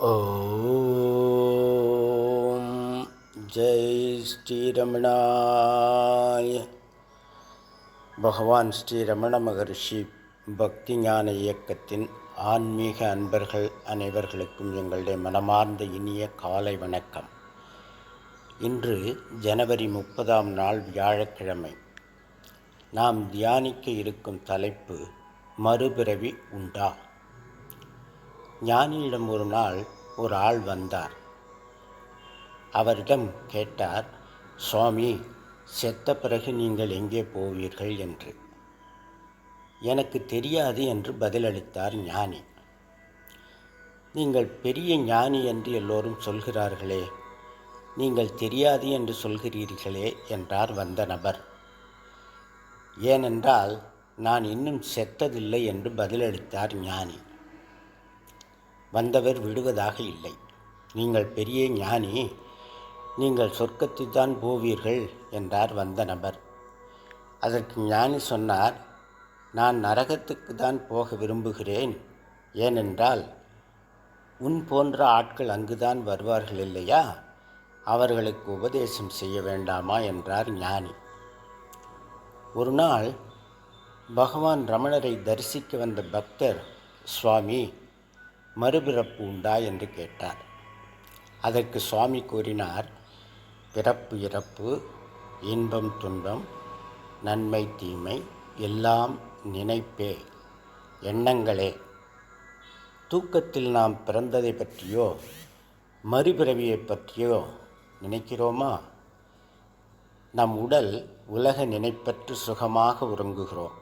ஓம் ஜெய் ஸ்ரீரமணாய பகவான் ஸ்ரீரமண மகர்ஷி பக்தி ஞான இயக்கத்தின் ஆன்மீக அன்பர்கள் அனைவர்களுக்கும் எங்களுடைய மனமார்ந்த இனிய காலை வணக்கம். இன்று ஜனவரி முப்பதாம் நாள் வியாழக்கிழமை. நாம் தியானிக்க இருக்கும் தலைப்பு மறுபிறவி உண்டா? ஞானியிடம் ஒரு நாள் ஒரு ஆள் வந்தார். அவரிடம் கேட்டார் சுவாமி செத்த பிறகு நீங்கள் எங்கே போவீர்கள்? என்று. எனக்கு தெரியாது என்று பதிலளித்தார் ஞானி. நீங்கள் பெரிய ஞானி என்று எல்லோரும் சொல்கிறார்களே நீங்கள் தெரியாது என்று சொல்கிறீர்களே என்றார் வந்த நபர். ஏனென்றால் நான் இன்னும் செத்ததில்லை என்று பதிலளித்தார் ஞானி. வந்தவர் விடுவதாக இல்லை. நீங்கள் பெரிய ஞானி நீங்கள் சொர்க்கத்தில் போவீர்கள் என்றார் வந்த நபர். அதற்கு ஞானி சொன்னார் நான் நரகத்துக்கு தான் போக விரும்புகிறேன். ஏனென்றால் உன் போன்ற ஆட்கள் அங்குதான் வருவார்கள் இல்லையா? அவர்களுக்கு உபதேசம் செய்ய வேண்டாமா? என்றார் ஞானி. ஒரு நாள் பகவான் ரமணரை தரிசிக்க வந்த பக்தர் சுவாமி மறுபிறப்பு உண்டா என்று கேட்டார். அதற்கு சுவாமி கூறினார் பிறப்பு இறப்பு இன்பம் துன்பம் நன்மை தீமை எல்லாம் நினைப்பே எண்ணங்களே. தூக்கத்தில் நாம் பிறந்ததை பற்றியோ மறுபிறவியை பற்றியோ நினைக்கிறோமா? நம் உடல் உலக நினைப்பற்று சுகமாக உறங்குகிறோம்.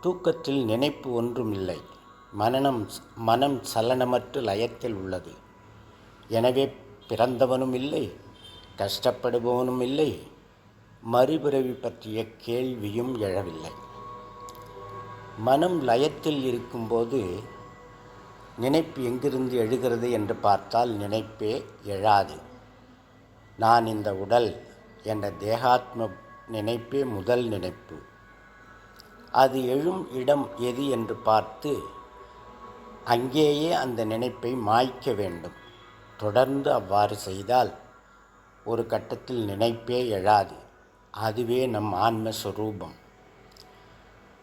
தூக்கத்தில் நினைப்பு ஒன்றும் இல்லை. மனநம் மனம் சலனமற்று லயத்தில் உள்ளது. எனவே பிறந்தவனும் இல்லை கஷ்டப்படுபவனும் இல்லை மறுபிறவி பற்றிய கேள்வியும் எழவில்லை. மனம் லயத்தில் இருக்கும்போது நினைப்பு எங்கிருந்து எழுகிறது என்று பார்த்தால் நினைப்பே எழாது. நான் இந்த உடல் என்ற தேகாத்ம நினைப்பே முதல் நினைப்பு. அது எழும் இடம் எது என்று பார்த்து அங்கேயே அந்த நினைப்பை மாய்க்க வேண்டும். தொடர்ந்து அவ்வாறு செய்தால் ஒரு கட்டத்தில் நினைப்பே எழாது. அதுவே நம் ஆன்மஸ்வரூபம்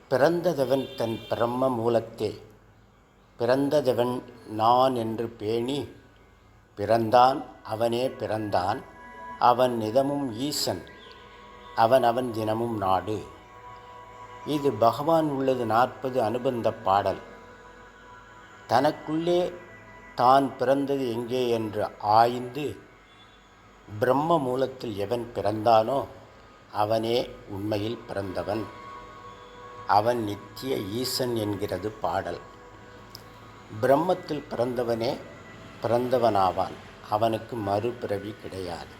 பிறந்ததவன் தன் பிரம்ம மூலத்தே. பிறந்ததவன் நான் என்று பேணி பிறந்தான் அவனே பிறந்தான். அவன் நிதமும் ஈசன் அவன் அவன் தினமும் நாடு. இது பகவான் உள்ளது நாற்பது அனுபந்த பாடல். தனக்குள்ளே தான் பிறந்தது எங்கே என்று ஆய்ந்து பிரம்ம மூலத்தில் எவன் பிறந்தானோ அவனே உண்மையில் பிறந்தவன். அவன் நித்திய ஈசன் என்கிறது பாடல். பிரம்மத்தில் பிறந்தவனே பிறந்தவனாவான். அவனுக்கு மறுபிறவி கிடையாது.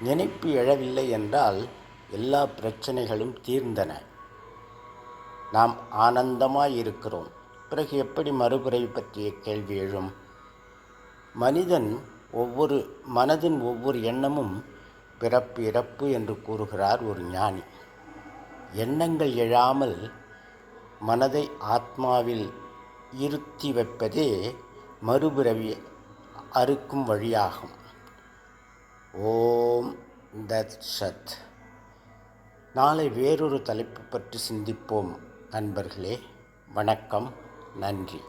நினைப்பு எழவில்லை என்றால் எல்லா பிரச்சனைகளும் தீர்ந்தன. நாம் ஆனந்தமாய் இருக்கிறோம். பிறகு எப்படி மறுபிறை பற்றிய கேள்வி எழும்? மனிதன் ஒவ்வொரு மனதின் ஒவ்வொரு எண்ணமும் பிறப்பு இறப்பு என்று கூறுகிறார் ஒரு ஞானி. எண்ணங்கள் எழாமல் மனதை ஆத்மாவில் இருத்தி வைப்பதே மறுபிறவி அறுக்கும் வழியாகும். ஓம் தத் சத். நாளை வேறொரு தலைப்பு பற்றி சிந்திப்போம் நண்பர்களே. வணக்கம். நன்றி.